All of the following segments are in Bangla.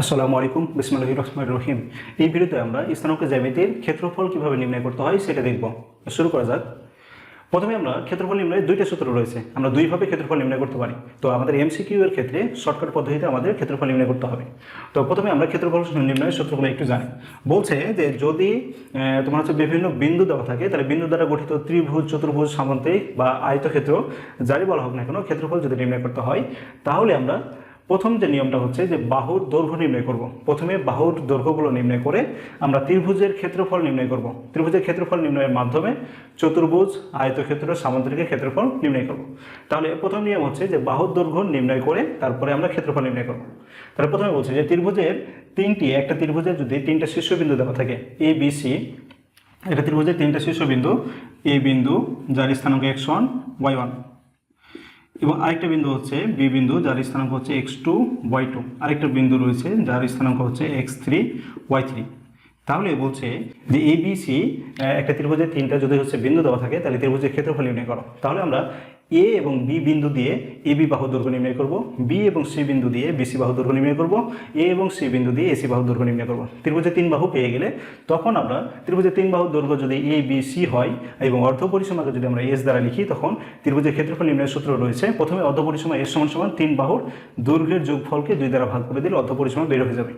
আসসালামু আলাইকুম বিসমুল্লাহ রহমান রহিম। এই ভিডিওতে আমরা স্থানাঙ্ক জ্যামিতির ক্ষেত্রফল কীভাবে নির্ণয় করতে হয় সেটা দেখব। শুরু করা যাক। প্রথমে আমরা ক্ষেত্রফল নির্ণয়ের দুইটা সূত্র রয়েছে। আমরা দুইভাবে ক্ষেত্রফল নির্ণয় করতে পারি। তো আমাদের এমসিকিউ এর ক্ষেত্রে শর্টকাট পদ্ধতিতে আমাদের ক্ষেত্রফল নির্ণয় করতে হবে। তো প্রথমে আমরা ক্ষেত্রফল নির্ণয়ের সূত্রগুলো একটু জানি। বলছে যে যদি তোমার হচ্ছে বিভিন্ন বিন্দু দেওয়া থাকে, তাহলে বিন্দু দ্বারা গঠিত ত্রিভুজ, চতুর্ভুজ সামন্তিক বা আয়তক্ষেত্র যারই বলা হোক না কেন ক্ষেত্রফল যদি নির্ণয় করতে হয়, তাহলে আমরা প্রথম যে নিয়মটা হচ্ছে যে বাহুর দৈর্ঘ্য নির্ণয় করব। প্রথমে বাহুর দৈর্ঘ্যগুলো নির্ণয় করে আমরা ত্রিভুজের ক্ষেত্রফল নির্ণয় করব। ত্রিভুজের ক্ষেত্রফল নির্ণয়ের মাধ্যমে চতুর্ভুজ, আয়তক্ষেত্র, সামুদ্রিকের ক্ষেত্রফল নির্ণয় করব। তাহলে প্রথম নিয়ম হচ্ছে যে বাহুর দৈর্ঘ্য নির্ণয় করে তারপরে আমরা ক্ষেত্রফল নির্ণয় করব। তাহলে প্রথমে বলছি যে ত্রিভুজের তিনটি, একটা ত্রিভুজের যদি তিনটা শীর্ষবিন্দু দেওয়া থাকে এ বি সি একটা ত্রিভুজের তিনটা শীর্ষবিন্দু এ বিন্দু, যার স্থানাঙ্ক এক্স ওয়ান ওয়াই ওয়ান এবং আরেকটা বিন্দু হচ্ছে বি বিন্দু, যার স্থানাঙ্ক হচ্ছে এক্স টু ওয়াই টু। আরেকটা বিন্দু রয়েছে যার স্থানাঙ্ক হচ্ছে এক্স থ্রি ওয়াই থ্রি। তাহলে বলছে যে এ বি সি একটা ত্রিভুজের তিনটা যদি হচ্ছে বিন্দু দেওয়া থাকে, তাহলে ত্রিভুজের ক্ষেত্রফল নির্ণয় করো। তাহলে আমরা এ এবং বি বিন্দু দিয়ে এ বি বাহু দৈর্ঘ্য নির্ণয় করব। বি এবং সি বিন্দু দিয়ে বিসি বাহু দৈর্ঘ্য নির্ণয় করব। এ এবং সি বিন্দু দিয়ে এসি বাহু দৈর্ঘ্য নির্ণয় করব। ত্রিভুজের তিন বাহু পেয়ে গেলে তখন আমরা ত্রিভুজের তিন বাহু দৈর্ঘ্য যদি এ বি সি হয় এবং অর্ধ পরিসীমাকে যদি আমরা এস দ্বারা লিখি, তখন ত্রিভুজের ক্ষেত্রফল নির্ণয়ের সূত্র রয়েছে। প্রথমে অর্ধ পরিসীমা এস সমান সমান তিন বাহুর দৈর্ঘ্যের যোগফলকে দুই দ্বারা ভাগ করে দিলে অর্ধ পরিসীমা বের হয়ে যাবে।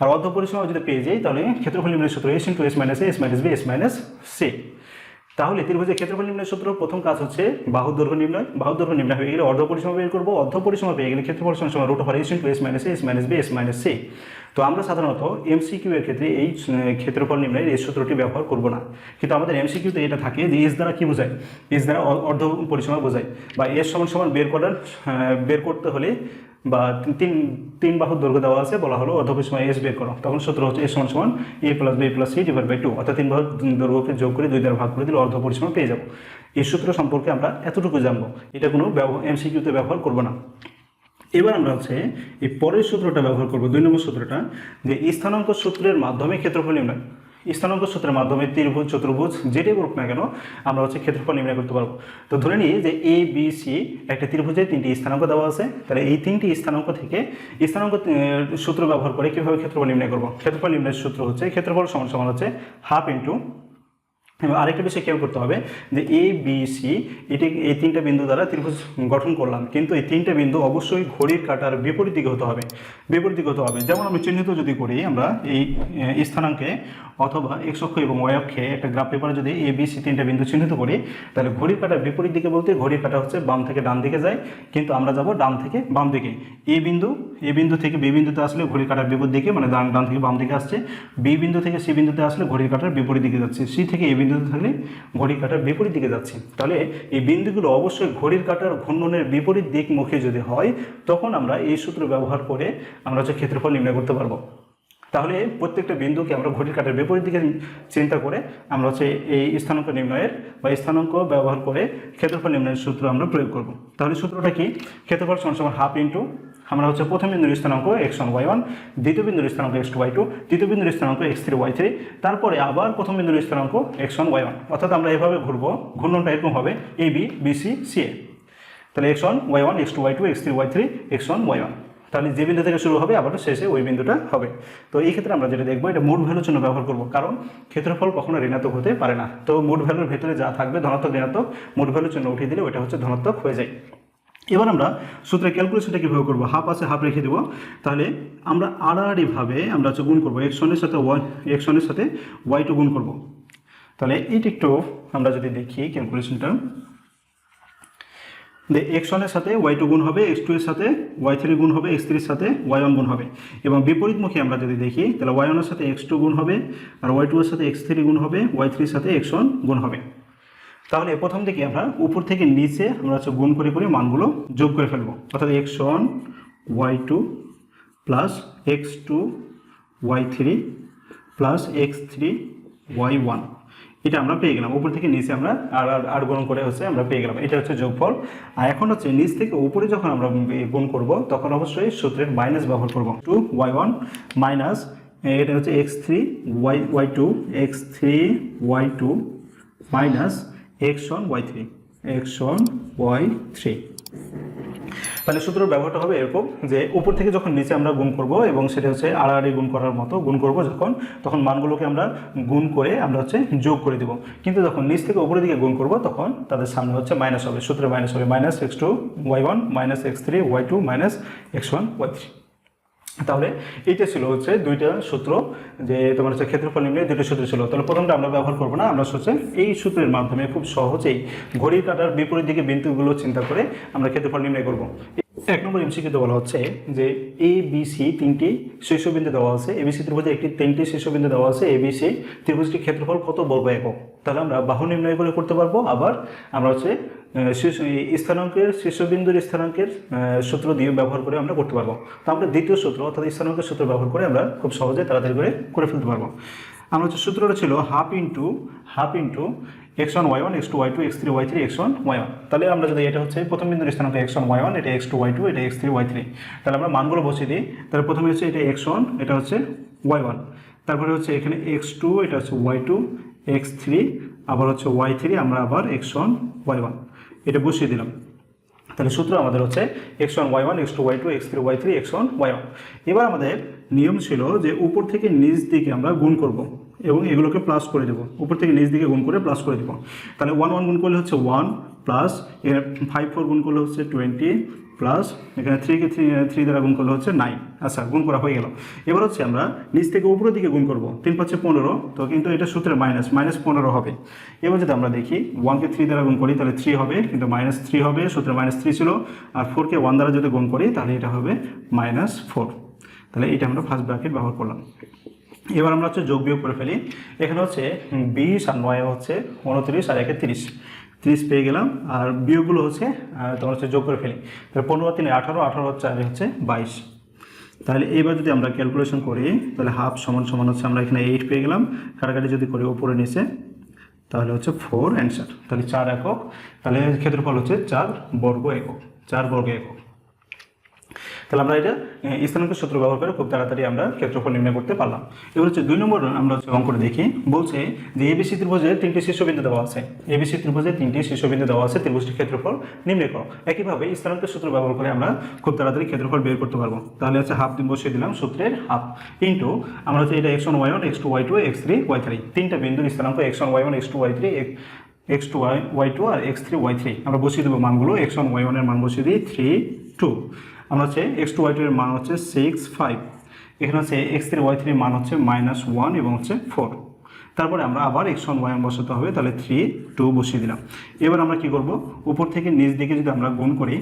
আর অর্ধ পরিসীমা যদি পেয়ে যাই, তাহলে ক্ষেত্রফল নির্ণয়ের সূত্র S into S minus S minus B S minus C তাহলে ত্রিভুজের ক্ষেত্রফল নির্ণয়ের সূত্র প্রথম কাজ হচ্ছে বাহুর দৈর্ঘ্য নির্ণয়। বাহুর দৈর্ঘ্য নির্ণয় হয়ে গেলে অর্ধ পরিসীমা বের করব। অর্ধ পরিসীমা পেয়ে গেলে ক্ষেত্রফল সমান সমান root over S into S minus S minus B S minus C তো আমরা সাধারণত এমসিকিউ এর ক্ষেত্রে এই ক্ষেত্রফল নির্ণয়ের এই সূত্রটি ব্যবহার করব না। কিন্তু আমাদের এমসিকিউতে এটা থাকে যে এস দ্বারা কি বোঝায়? এস দ্বারা অর্ধ পরিসীমা বোঝায়। বা এস সমান সমান বের করার বের করতে হলে বা তিন তিন বাহুর দৈর্ঘ্য দেওয়া আছে, বলা হলো অর্ধ পরিসীমা এস বের করো। তখন সূত্র হচ্ছে এস সমান সমান A plus B plus C divide by two অর্থাৎ তিন বাহুর দৈর্ঘ্যকে যোগ করে দুই দ্বারা ভাগ করে দিলে অর্ধ পরিসীমা পেয়ে যাব। এই সূত্র সম্পর্কে আমরা এতটুকু জানব। এটা কোনো এমসিকিউতে ব্যবহার করব না। এবার আমরা হচ্ছে এই পরের সূত্রটা ব্যবহার করব, দুই নম্বর সূত্রটা, যে স্থানাঙ্ক সূত্রের মাধ্যমে ক্ষেত্রফল নির্ণয়। স্থানাঙ্ক সূত্রের মাধ্যমে ত্রিভুজ, চতুর্ভুজ, যেটাই বলুক না কেন, আমরা হচ্ছে ক্ষেত্রফল নির্ণয় করতে পারব। তো ধরে নিই যে এ বি সি একটা ত্রিভুজে তিনটি স্থানাঙ্ক দেওয়া আছে, তাহলে এই তিনটি স্থানাঙ্ক থেকে স্থানাঙ্ক সূত্র ব্যবহার করে কীভাবে ক্ষেত্রফল নির্ণয় করব? ক্ষেত্রফল নির্ণয়ের সূত্র হচ্ছে, ক্ষেত্রফল সমান সমান হচ্ছে হাফ ইন্টু এবং আরেকটা বিষয় খেয়াল করতে হবে যে এ বি সি এটি এই তিনটা বিন্দু দ্বারা ত্রিভুজ গঠন করলাম। কিন্তু এই তিনটা বিন্দু অবশ্যই ঘড়ির কাটার বিপরীত দিকে হতে হবে। বিপরীত দিকে হতে হবে। যেমন আমি চিহ্নিত যদি করি, আমরা এই স্থানাঙ্কে অথবা এক্স অক্ষ এবং ওয়াই অক্ষে একটা গ্রাফ পেপারে যদি এ বি সি তিনটা বিন্দু চিহ্নিত করি, তাহলে ঘড়ির কাটার বিপরীত দিকে বলতে ঘড়ির কাটা হচ্ছে বাম থেকে ডান দিকে যায়। কিন্তু আমরা যাব ডান থেকে বাম দিকে। এ বিন্দু এ বিন্দু থেকে বি বিন্দুতে আসলে ঘড়ির কাটার বিপরীত দিকে মানে ডান ডান থেকে বাম দিকে আসছে। বি বিন্দু থেকে সি বিন্দুতে আসলে ঘড়ির কাটার বিপরীত দিকে যাচ্ছে। সি থেকে এ বিন্দুতে থাকলে ঘড়ির কাটার বিপরীত দিকে যাচ্ছে। তাহলে এই বিন্দুগুলো অবশ্যই ঘড়ির কাটার ঘূর্ণনের বিপরীত দিক মুখে যদি হয়, তখন আমরা এই সূত্র ব্যবহার করে আমরা হচ্ছে ক্ষেত্রফল নির্ণয় করতে পারব। তাহলে প্রত্যেকটা বিন্দুকে আমরা ঘড়ির কাটার বিপরীত দিকে চিন্তা করে আমরা হচ্ছে এই স্থানাঙ্ক নির্ণয়ের বা স্থানাঙ্ক ব্যবহার করে ক্ষেত্রফল নির্ণয়ের সূত্র আমরা প্রয়োগ করব। তাহলে সূত্রটা কি? ক্ষেত্রফল সমান সমান হাফ ইন্টু আমরা হচ্ছে প্রথম বিন্দুর স্থানাঙ্ক এক্স ওয়ান ওয়াই ওয়ান দ্বিতীয় বিন্দুর স্থানাঙ্ক এক্স টু ওয়াই টু তৃতীয় বিন্দুর স্থানাঙ্ক এক্স থ্রি ওয়াই থ্রি তারপরে আবার প্রথম বিন্দুর স্থানাঙ্ক এক্স ওয়ান ওয়াই ওয়ান অর্থাৎ আমরা এভাবে ঘুরবো, ঘূর্ণনটা এরকম হবে A B B C A তাহলে x one y one x two y two x three y three x one y one তাহলে যে বিন্দু থেকে শুরু হবে, আবার শেষে ওই বিন্দুটা হবে। তো এই ক্ষেত্রে আমরা যেটা দেখব, এটা মোট ভ্যালুর জন্য ব্যবহার করব, কারণ ক্ষেত্রফল কখনো ঋণাত্মক হতে পারে না। তো মোট ভ্যালুর ভেতরে যা থাকবে, ধনাত্মক, ঋণাত্মক, মোট ভ্যালুর জন্য উঠিয়ে দিলে ওটা হচ্ছে ধনাত্মক হয়ে যায়। এবার আমরা সূত্রের ক্যালকুলেশনটা কীভাবে করব? হাফ আছে হাফ রেখে দেবো। তাহলে আমরা আড়াআড়িভাবে আমরা হচ্ছে গুণ করব। এক্স ওয়ানের সাথে ওয়াই এক্স ওয়ানের সাথে ওয়াই টু গুণ করব। তাহলে এইটা একটু আমরা যদি দেখি ক্যালকুলেশনটা যে এক্স ওয়ানের সাথে ওয়াই টু গুণ হবে এক্স টু এর সাথে ওয়াই থ্রি গুণ হবে এক্স থ্রির সাথে ওয়াই ওয়ান গুণ হবে। এবং বিপরীতমুখী আমরা যদি দেখি, তাহলে ওয়াই ওয়ানের সাথে এক্স টু গুণ হবে, আর ওয়াই টু এর সাথে এক্স থ্রি গুণ হবে ওয়াই থ্রির সাথে এক্স ওয়ান গুণ হবে। তাহলে প্রথম থেকে আমরা উপর থেকে নিচে আমরা হচ্ছে গুণ করে করে মানগুলো যোগ করে ফেলব। অর্থাৎ x one y two plus x two y three plus x three y one এটা আমরা পেয়ে গেলাম। উপর থেকে নিচে আমরা আর আর গুণ করে হচ্ছে আমরা পেয়ে গেলাম। এটা হচ্ছে যোগফল। আর এখন হচ্ছে নিচ থেকে উপরে যখন আমরা গুণ করব, তখন অবশ্যই সূত্রের মাইনাস ব্যবহার করব। টু ওয়াই ওয়ান মাইনাস এটা হচ্ছে x three y y two x three y two minus x one y three x one y three তাহলে সূত্রের ব্যবহারটা হবে এরকম যে উপর থেকে যখন নিচে আমরা গুণ করব এবং সেটা হচ্ছে আড়াআড়ি গুণ করার মতো গুণ করব যখন, তখন মানগুলোকে আমরা গুণ করে আমরা হচ্ছে যোগ করে দেব। কিন্তু যখন নিচ থেকে উপরের দিকে গুণ করব, তখন তাদের সামনে হচ্ছে মাইনাস হবে। সূত্রে মাইনাস হবে। Minus x two y one minus x three y two minus x one y three তাহলে এইটা ছিল হচ্ছে দুইটা সূত্র যে তোমার হচ্ছে ক্ষেত্রফল নির্ণয় দুটো সূত্র ছিল। তাহলে প্রথমটা আমরা ব্যবহার করব না, আমরা হচ্ছে এই সূত্রের মাধ্যমে খুব সহজেই ঘড়ির কাটার বিপরীত দিকে বিন্দুগুলো চিন্তা করে আমরা ক্ষেত্রফল নির্ণয় করব। এক নম্বর এমসিকিউতে বলা হচ্ছে যে এ বি সি তিনটি শীর্ষবিন্দু দেওয়া আছে। এবিসি ত্রিভুজে একটি তিনটি শীর্ষবিন্দু দেওয়া আছে। এবিসি ত্রিভুজটির ক্ষেত্রফল কত বর্গ একক? তাহলে আমরা বাহু নির্ণয় করে করতে পারব। আবার আমরা হচ্ছে স্থানাঙ্কের, শীর্ষবিন্দুর স্থানাঙ্কের সূত্র দিয়ে ব্যবহার করে আমরা করতে পারব। তো আমরা দ্বিতীয় সূত্র অর্থাৎ স্থানাঙ্কের সূত্র ব্যবহার করে আমরা খুব সহজে তাড়াতাড়ি করে করে ফেলতে পারব। আমরা হচ্ছে সূত্রটা ছিল half into half into x one y one x two y two x three y three x one y one তাহলে আমরা যদি এটা হচ্ছে প্রথম বিন্দুর স্থানাঙ্ক এক্স ওয়ান ওয়াই ওয়ান এটা এক্স টু ওয়াই টু এটা এক্স থ্রি ওয়াই থ্রি তাহলে আমরা মানগুলো বসিয়ে দিই। তাহলে প্রথমে হচ্ছে এটা এক্স ওয়ান এটা হচ্ছে ওয়াই ওয়ান তারপরে হচ্ছে এখানে এক্স টু এটা হচ্ছে ওয়াই টু এক্স থ্রি আবার হচ্ছে ওয়াই থ্রি আমরা আবার এক্স ওয়ান ওয়াই ওয়ান এটা বসিয়ে দিলাম। তাহলে সূত্র আমাদের হচ্ছে x one y one x two y two x three y three x one y one এবার আমাদের নিয়ম ছিল যে উপর থেকে নিচ দিকে আমরা গুণ করব। এবং এগুলোকে প্লাস করে দেবো। উপর থেকে নিচ দিকে গুণ করে প্লাস করে দেবো। তাহলে ওয়ান ওয়ান গুণ করলে হচ্ছে ওয়ান প্লাস ফাইভ ফোর গুণ করলে হচ্ছে টোয়েন্টি প্লাস এখানে থ্রিকে থ্রি থ্রি দ্বারা গুণ করলে হচ্ছে নাইন আচ্ছা গুণ করা হয়ে গেল। এবার হচ্ছে আমরা নিচ থেকে উপরের দিকে গুণ করব। তিন পাচ্ছে পনেরো, তো কিন্তু এটা সূত্রের মাইনাস মাইনাস পনেরো হবে। এবার যদি আমরা দেখি ওয়ানকে থ্রি দ্বারা গুণ করি, তাহলে থ্রি হবে, কিন্তু মাইনাস থ্রি হবে সূত্রের মাইনাস থ্রি ছিল। আর ফোরকে ওয়ান দ্বারা যদি গুণ করি, তাহলে এটা হবে মাইনাস ফোর তাহলে এটা আমরা ফার্স্ট ব্র্যাকেট ব্যবহার করলাম। এবার আমরা হচ্ছে যোগ বিয়োগ করে ফেলি। এখানে হচ্ছে বিশ আর নয় হচ্ছে উনত্রিশ আর একে তিরিশ। তিরিশ পেয়ে গেলাম। আর বিয়োগগুলো হচ্ছে তোমার হচ্ছে যোগ করে ফেলি। তাহলে পনেরো, তিনে, আঠারো আঠারো আর হচ্ছে বাইশ। তাহলে এবার যদি আমরা ক্যালকুলেশন করি, তাহলে হাফ সমান সমান হচ্ছে আমরা এখানে এইট পেয়ে গেলাম। কাটাকাটি যদি করি উপরে, নিচে, তাহলে হচ্ছে ফোর অ্যান্সার তাহলে চার একক। তাহলে ক্ষেত্রফল হচ্ছে চার বর্গ একক। চার বর্গ একক। তাহলে আমরা এটা আহ, স্থানাঙ্কের সূত্র ব্যবহার করে খুব তাড়াতাড়ি আমরা ক্ষেত্রফল নির্ণয় করতে পারলাম। এবার হচ্ছে দুই নম্বর আমরা হচ্ছে অঙ্কটা দেখি। বলছে যে এবিসি ত্রিভুজে তিনটি শীর্ষবিন্দু দেওয়া আছে। এবিসি ত্রিভুজে তিনটি শীর্ষবিন্দু দেওয়া আছে ত্রিভুজটির ক্ষেত্রফল নির্ণয় করো। একইভাবে স্থানাঙ্কের সূত্র ব্যবহার করে আমরা খুব তাড়াতাড়ি ক্ষেত্রফল বের করতে পারব। তাহলে হচ্ছে হাফ দিন বসিয়ে দিলাম সূত্রের হাফ। ইন্টু আমরা হচ্ছে এটা x one y one x two y two x three y three তিনটা বিন্দুর স্থানাঙ্ক x one y one x two y three x two y y two আর এক্স থ্রি ওয়াই থ্রি আমরা বসিয়ে দেবো মানগুলো এক্স ওয়ান ওয়াই ওয়ানের মান বসিয়ে দিই থ্রি টু আমরা হচ্ছে এক্স টু ওয়াই টু এর মান হচ্ছে সিক্স ফাইভ এখানে হচ্ছে এক্স থ্রি ওয়াই থ্রির মান হচ্ছে মাইনাস ওয়ান এবং হচ্ছে ফোর তারপরে আমরা আবার এক্স ওয়ান ওয়ান বসাতে হবে, তাহলে থ্রি টু বসিয়ে দিলাম। এবার আমরা কি করব? উপর থেকে নিচ দিকে যদি আমরা গুণ করি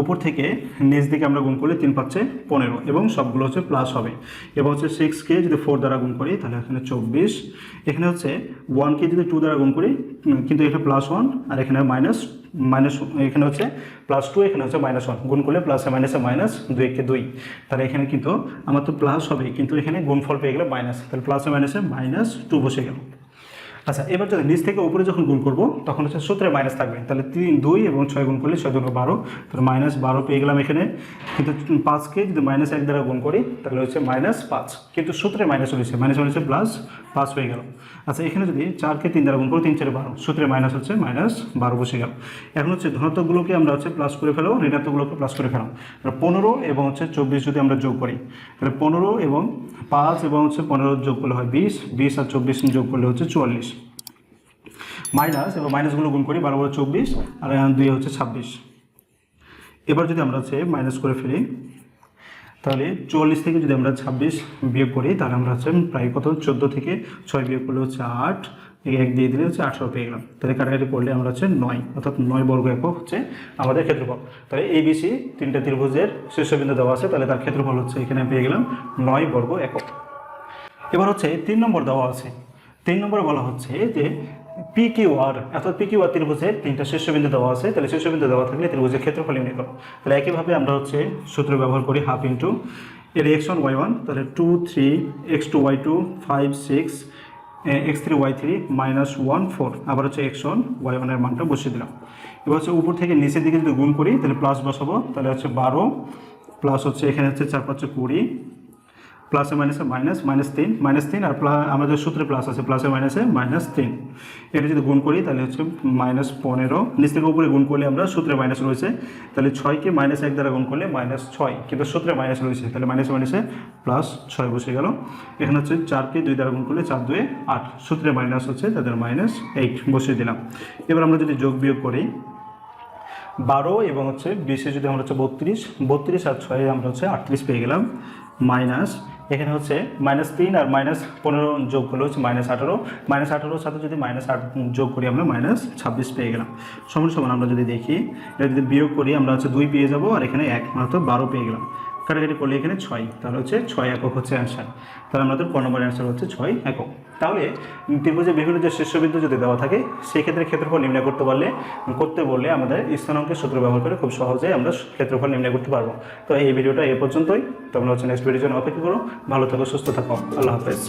উপর থেকে নিচ দিকে আমরা গুণ করলে তিন পাচ্ছে পনেরো, এবং সবগুলো হচ্ছে প্লাস হবে। এবার হচ্ছে সিক্সকে যদি ফোর দ্বারা গুণ করি, তাহলে এখানে চব্বিশ। এখানে হচ্ছে ওয়ানকে যদি টু দ্বারা গুণ করি কিন্তু এখানে প্লাস ওয়ান আর এখানে মাইনাস মাইনাস এখানে হচ্ছে প্লাস টু এখানে হচ্ছে মাইনাস ওয়ান গুণ করলে প্লাসে মাইনাসে মাইনাস দুই একে দুই। তাহলে এখানে কিন্তু আমার তো প্লাস হবে কিন্তু এখানে গুণফল পেয়ে গেলে মাইনাস তাহলে প্লাসে মাইনাসে মাইনাস টু বসে গেল। আচ্ছা এবার যদি নিচ থেকে উপরে যখন গুণ করব, তখন হচ্ছে সূত্রে মাইনাস থাকবে। তাহলে তিন, দুই এবং ছয় গুণ করলে ছয় দুটো বারো। তাহলে মাইনাস বারো পেয়ে গেলাম এখানে। কিন্তু পাঁচকে যদি মাইনাস এক দ্বারা গুণ করি, তাহলে হচ্ছে মাইনাস পাঁচ। কিন্তু সূত্রে মাইনাস হয়েছে। মাইনাস হয়েছে প্লাস পাঁচ হয়ে গেল। আচ্ছা এখানে যদি চারকে তিন দ্বারা গুণ করি, তিন, চারে বারো। সূত্রে মাইনাস হচ্ছে মাইনাস বারো বসে গেল। এখন হচ্ছে ধনাত্মকগুলোকে আমরা হচ্ছে প্লাস করে ফেলো ঋণাত্মকগুলোকে প্লাস করে ফেলাম তাহলে পনেরো এবং হচ্ছে চব্বিশ যদি আমরা যোগ করি, তাহলে পনেরো এবং পাঁচ এবং হচ্ছে পনেরো যোগ করলে হয় বিশ। বিশ আর চব্বিশ যোগ করলে হচ্ছে চুয়াল্লিশ। মাইনাস এবার মাইনাসগুলো গুণ করি বারো বারো চব্বিশ, আর দুই হচ্ছে ছাব্বিশ। এবার যদি আমরা হচ্ছে মাইনাস করে ফেলি, তাহলে চুয়াল্লিশ থেকে যদি আমরা ছাব্বিশ বিয়োগ করি, তাহলে আমরা হচ্ছে প্রায় কত? চোদ্দ থেকে ছয় বিয়োগ করলে হচ্ছে আট এই এক দিয়ে দিলে হচ্ছে আঠারো পেয়ে গেলাম। তাহলে কাটাকাটি করলে আমরা হচ্ছে নয়, অর্থাৎ নয় বর্গ একক হচ্ছে আমাদের ক্ষেত্রফল। তাহলে এবিসি তিনটা ত্রিভুজের শীর্ষবিন্দু দেওয়া আছে, তাহলে তার ক্ষেত্রফল হচ্ছে এখানে পেয়ে গেলাম নয় বর্গ একক। এবার হচ্ছে তিন নম্বর দেওয়া আছে। তিন নম্বরে বলা হচ্ছে যে পি কিউ অর্থাৎ পি কিউ আর ত্রিভুজের তিনটা শীর্ষবিন্দু দেওয়া আছে। তাহলে শীর্ষবিন্দু দেওয়া থাকলে ত্রিভুজের ক্ষেত্রফল নির্ণয় করো। তাহলে একইভাবে আমরা হচ্ছে সূত্র ব্যবহার করি হাফ ইন্টু এর এক্স ওয়ান ওয়াই ওয়ান তাহলে two three x two y two five six x three y three minus one four আবার হচ্ছে এক্স ওয়ান ওয়াই ওয়ানের মানটা বসিয়ে দিলাম। এবার হচ্ছে উপর থেকে নিচের দিকে যদি গুণ করি, তাহলে প্লাস বসাবো, তাহলে হচ্ছে বারো প্লাস হচ্ছে এখানে হচ্ছে চার পাঁচশো কুড়ি প্লাসে মাইনাসে মাইনাস মাইনাস তিন মাইনাস তিন আর আমাদের সূত্রে প্লাস আছে প্লাসে মাইনাসে মাইনাস তিন এটা যদি গুণ করি, তাহলে হচ্ছে মাইনাস পনেরো। নিচ থেকে উপরে গুণ করলে আমরা সূত্রে মাইনাস রয়েছে। তাহলে ছয়কে মাইনাস এক দ্বারা গুণ করলে মাইনাস ছয়। কিন্তু সূত্রে মাইনাস রয়েছে, তাহলে মাইনাসে মাইনাসে প্লাস ছয় বসে গেল। এখানে হচ্ছে চারকে দুই দ্বারা গুণ করলে চার, দুয়ে আট। সূত্রে মাইনাস হচ্ছে, তাদের মাইনাস এইট বসিয়ে দিলাম। এবার আমরা যদি যোগ বিয়োগ করি, বারো এবং হচ্ছে বিশে যদি আমরা হচ্ছে বত্রিশ বত্রিশ আর ছয়ে আমরা হচ্ছে আটত্রিশ পেয়ে গেলাম। মাইনাস এখানে হচ্ছে মাইনাস তিন আর মাইনাস পনেরো যোগ করলে হচ্ছে মাইনাস আঠারো। মাইনাস আঠারোর সাথে যদি মাইনাস আট যোগ করি আমরা মাইনাস ছাব্বিশ পেয়ে গেলাম। সমান সমান আমরা যদি দেখি, এটা যদি বিয়োগ করি আমরা হচ্ছে দুই পেয়ে যাব আর এখানে এক মাত্র বারো পেয়ে গেলাম। কাটাকাটি করলে এখানে ছয়, তাহলে হচ্ছে ছয় একক হচ্ছে অ্যান্সার তাহলে আমাদের ক নম্বর অ্যান্সার হচ্ছে ছয় একক। তাহলে ত্রিভুজের বিভিন্ন যে শীর্ষবিন্দু যদি দেওয়া থাকে সেই ক্ষেত্রে ক্ষেত্রফল নির্ণয় করতে পারলে, করতে বললে আমাদের স্থানাঙ্কের সূত্র ব্যবহার করে খুব সহজে আমরা ক্ষেত্রফল নির্ণয় করতে পারব। তো এই ভিডিওটা এ পর্যন্তই। তোমরা হচ্ছে নেক্সট ভিডিওর জন্য অপেক্ষা করো। ভালো থাকো, সুস্থ থাকো। আল্লাহ হাফেজ।